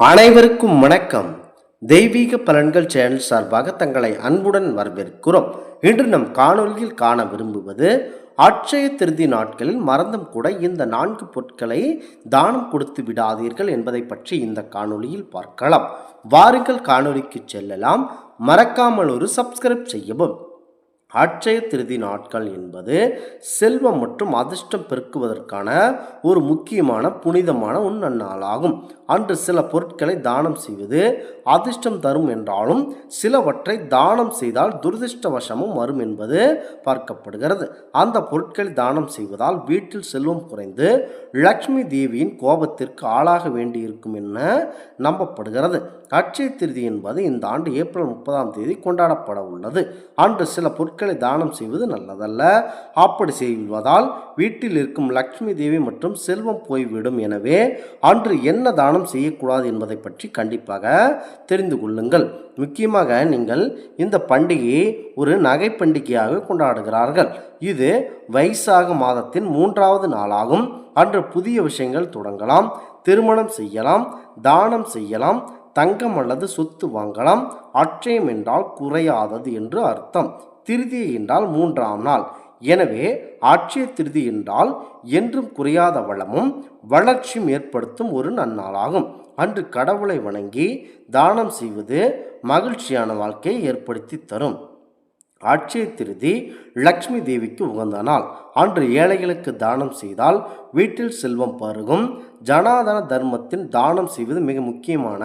அனைவருக்கும் வணக்கம். தெய்வீக பலன்கள் சேனல் சார்பாக தங்களை அன்புடன் வரவேற்கிறோம். இன்று நம் காணொலியில் காண விரும்புவது அட்சய திருதி நாட்களில் மறந்தும் கூட இந்த நான்கு பொருட்களை தானம் கொடுத்து விடாதீர்கள் என்பதை பற்றி இந்த காணொலியில் பார்க்கலாம். வாருங்கள் காணொலிக்கு செல்லலாம். மறக்காமல் ஒரு சப்ஸ்கிரைப் செய்யவும். அட்சய திருதி நாட்கள் என்பது செல்வம் மற்றும் அதிர்ஷ்டம் பெருக்குவதற்கான ஒரு முக்கியமான புனிதமான உண்ண நன்னாளாகும் அன்று சில பொருட்களை தானம் செய்வது அதிர்ஷ்டம் தரும் என்றாலும் சிலவற்றை தானம் செய்தால் துரதிர்ஷ்டவசமும் வரும் என்பது பார்க்கப்படுகிறது. அந்த பொருட்களை தானம் செய்வதால் வீட்டில் செல்வம் குறைந்து லக்ஷ்மி தேவியின் கோபத்திற்கு ஆளாக வேண்டியிருக்கும் என நம்பப்படுகிறது. அட்சய திருதி என்பது இந்த ஆண்டு ஏப்ரல் முப்பதாம் தேதி கொண்டாடப்பட உள்ளது. அன்று சில பொருட்கள் தானம் செய்வது நல்லதல்ல. அப்படி செய்வதால் வீட்டில் இருக்கும் லக்ஷ்மி தேவி மற்றும் செல்வம் போய்விடும். எனவே அன்று என்ன தானம் செய்யக்கூடாது என்பதை பற்றி கண்டிப்பாக தெரிந்து கொள்ளுங்கள். முக்கியமாக நீங்கள் இந்த பண்டிகையை ஒரு நகை பண்டிகையாக கொண்டாடுகிறார்கள். இது வைசாக மாதத்தின் மூன்றாவது நாளாகும். அன்று புதிய விஷயங்கள் தொடங்கலாம். திருமணம் செய்யலாம். தானம் செய்யலாம். தங்கம் அல்லது சொத்து வாங்கலாம். அட்சயம் என்றால் குறையாதது என்று அர்த்தம். திருதியை என்றால் மூன்றாம் நாள். எனவே ஆட்சிய திருதி என்றால் என்றும் குறையாத வளமும் வளர்ச்சியும் ஏற்படுத்தும் ஒரு நன்னாளாகும். அன்று கடவுளை வணங்கி தானம் செய்வது மகிழ்ச்சியான வாழ்க்கையை ஏற்படுத்தி தரும். அட்சய திருதி லக்ஷ்மி தேவிக்கு உகந்த நாள் அன்று ஏழைகளுக்கு தானம் செய்தால் வீட்டில் செல்வம் பருகும். ஜனாதன தர்மத்தின் தானம் செய்வது மிக முக்கியமான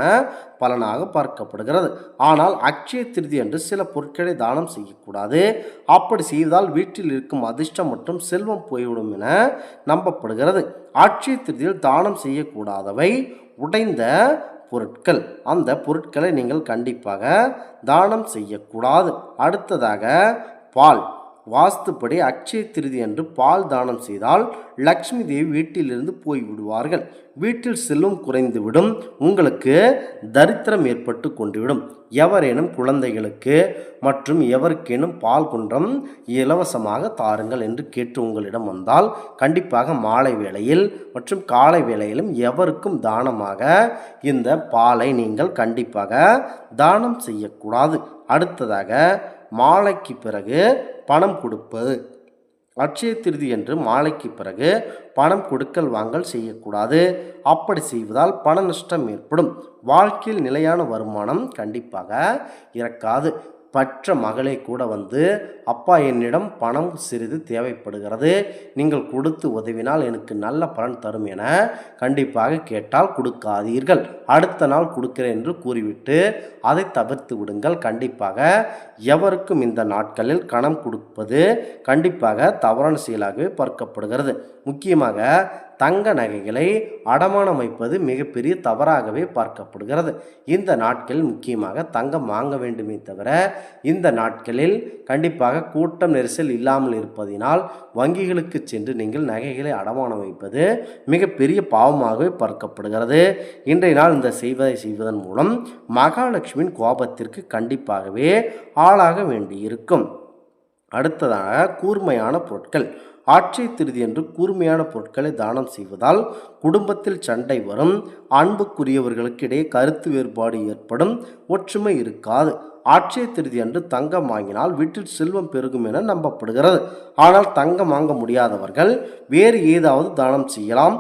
பலனாக பார்க்கப்படுகிறது. ஆனால் அட்சய திருதி அன்று சில பொருட்களை தானம் செய்யக்கூடாது. அப்படி செய்தால் வீட்டில் இருக்கும் அதிர்ஷ்டம் மற்றும் செல்வம் போய்விடும் என நம்பப்படுகிறது. அக்ஷய திருதியில் தானம் செய்யக்கூடாதவை உடைந்த பொருட்கள். அந்த பொருட்களை நீங்கள் கண்டிப்பாக தானம் செய்யக்கூடாது. அடுத்ததாக பால். வாஸ்துப்படி அக்ஷய திருதி அன்று பால் தானம் செய்தால் லக்ஷ்மி தேவி வீட்டிலிருந்து போய் விடுவார்கள். வீட்டில் செல்வம் குறைந்துவிடும் உங்களுக்கு தரித்திரம் ஏற்பட்டு கொண்டுவிடும். எவரேனும் குழந்தைகளுக்கு மற்றும் எவருக்கேனும் பால் குன்றம் இலவசமாக தாருங்கள் என்று கேட்டு உங்களிடம் வந்தால் கண்டிப்பாக மாலை வேளையில் மற்றும் காலை வேளையிலும் எவருக்கும் தானமாக இந்த பாலை நீங்கள் கண்டிப்பாக தானம் செய்யக்கூடாது. அடுத்ததாக மாலைக்கு பிறகு பணம் கொடுப்பது. அட்சய திருதி என்று மாலைக்கு பிறகு பணம் கொடுக்கல் வாங்கல் செய்யக்கூடாது. அப்படி செய்வதால் பண நஷ்டம் ஏற்படும். வாழ்க்கையில் நிலையான வருமானம் கண்டிப்பாக இறக்காது. பற்ற மகளை கூட வந்து அப்பா என்னிடம் பணம் சிறிது தேவைப்படுகிறது. நீங்கள் கொடுத்து உதவினால் எனக்கு நல்ல பலன் தரும் என கண்டிப்பாக கேட்டால் கொடுக்காதீர்கள். அடுத்த நாள் கொடுக்கிறேன் என்று கூறிவிட்டு அதை தவிர்த்து விடுங்கள். கண்டிப்பாக எவருக்கும் இந்த நாட்களில் கணம் கொடுப்பது கண்டிப்பாக தவறான செயலாகவே பார்க்கப்படுகிறது. முக்கியமாக தங்க நகைகளை அடமானம் வைப்பது மிகப்பெரிய தவறாகவே பார்க்கப்படுகிறது. இந்த நாட்களில் முக்கியமாக தங்கம் வாங்க வேண்டுமே தவிர இந்த நாட்களில் கண்டிப்பாக கூட்டம் நெரிசல் இல்லாமல் இருப்பதினால் வங்கிகளுக்கு சென்று நீங்கள் நகைகளை அடமானம் வைப்பது மிகப்பெரிய பாவமாகவே பார்க்கப்படுகிறது. இன்றைய நாள் இந்த செய்வதை செய்வதன் மூலம் மகாலட்சுமியின் கோபத்திற்கு கண்டிப்பாகவே ஆளாக வேண்டியிருக்கும். அடுத்ததாக கூர்மையான பொருட்கள். ஆட்சி திருதி என்று கூர்மையான பொருட்களை தானம் செய்வதால் குடும்பத்தில் சண்டை வரும் அன்புக்குரியவர்களுக்கு இடையே கருத்து வேறுபாடு ஏற்படும் ஒற்றுமை இருக்காது. ஆட்சய திருதி அன்று தங்கம் வாங்கினால் வீட்டில் செல்வம் பெருகும் என நம்பப்படுகிறது. ஆனால் தங்கம் வாங்க முடியாதவர்கள் வேறு ஏதாவது தானம் செய்யலாம்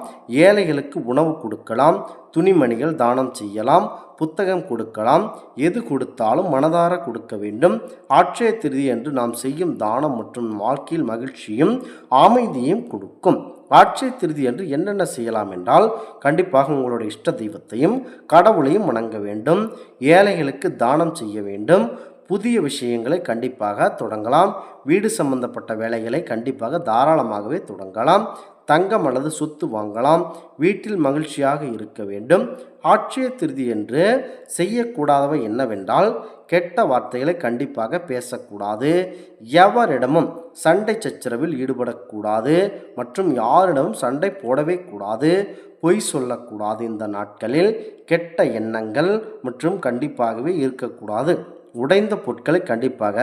ஏழைகளுக்கு உணவு கொடுக்கலாம் துணிமணிகள் தானம் செய்யலாம் புத்தகம் கொடுக்கலாம் எது கொடுத்தாலும் மனதார கொடுக்க வேண்டும். ஆட்சய திருதி என்று நாம் செய்யும் தானம் மற்றும் வாழ்க்கையில் மகிழ்ச்சியும் அமைதியும் கொடுக்கும். ஆட்சி திருதி என்று என்னென்ன செய்யலாம் என்றால் கண்டிப்பாக உங்களுடைய இஷ்ட தெய்வத்தையும் கடவுளையும் வணங்க வேண்டும். ஏழைகளுக்கு தானம் செய்ய வேண்டும். புதிய விஷயங்களை கண்டிப்பாக தொடங்கலாம். வீடு சம்பந்தப்பட்ட வேலைகளை கண்டிப்பாக தாராளமாகவே தொடங்கலாம். தங்கம் அல்லது சொத்து வாங்கலாம். வீட்டில் மகிழ்ச்சியாக இருக்க வேண்டும். ஆட்சிய திருதி என்று செய்யக்கூடாதவை என்னவென்றால் கெட்ட வார்த்தைகளை கண்டிப்பாக பேசக்கூடாது. எவரிடமும் சண்டை சச்சரவில் ஈடுபடக்கூடாது மற்றும் யாரிடமும் சண்டை போடவே கூடாது. பொய் சொல்லக்கூடாது இந்த நாட்களில். கெட்ட எண்ணங்கள் மற்றும் கண்டிப்பாகவே இருக்கக்கூடாது. உடைந்த பொருட்களை கண்டிப்பாக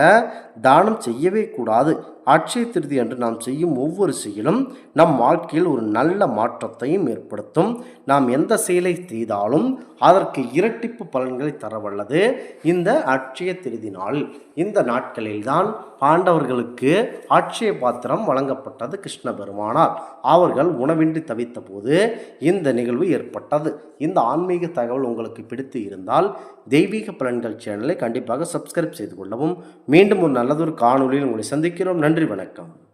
தானம் செய்யவே கூடாது. அட்சய திருதி அன்று நாம் செய்யும் ஒவ்வொரு செயலும் நம் வாழ்க்கையில் ஒரு நல்ல மாற்றத்தையும் ஏற்படுத்தும். நாம் எந்த செயலை செய்தாலும் அதற்கு இரட்டிப்பு பலன்களை தரவல்லது இந்த அட்சய திருதி நாள் இந்த நாட்களில்தான் பாண்டவர்களுக்கு அட்சய பாத்திரம் வழங்கப்பட்டது கிருஷ்ண பெருமானார் அவர்கள் உணவின்றி தவித்த போது இந்த நிகழ்வு ஏற்பட்டது. இந்த ஆன்மீக தகவல் உங்களுக்கு பிடித்து இருந்தால் தெய்வீக பலன்கள் சேனலை கண்டிப்பாக சப்ஸ்கிரைப் செய்து கொள்ளவும். மீண்டும் ஒரு நல்லதொரு காணொளியில் உங்களை சந்திக்கிறோம். நன்றி வணக்கம்.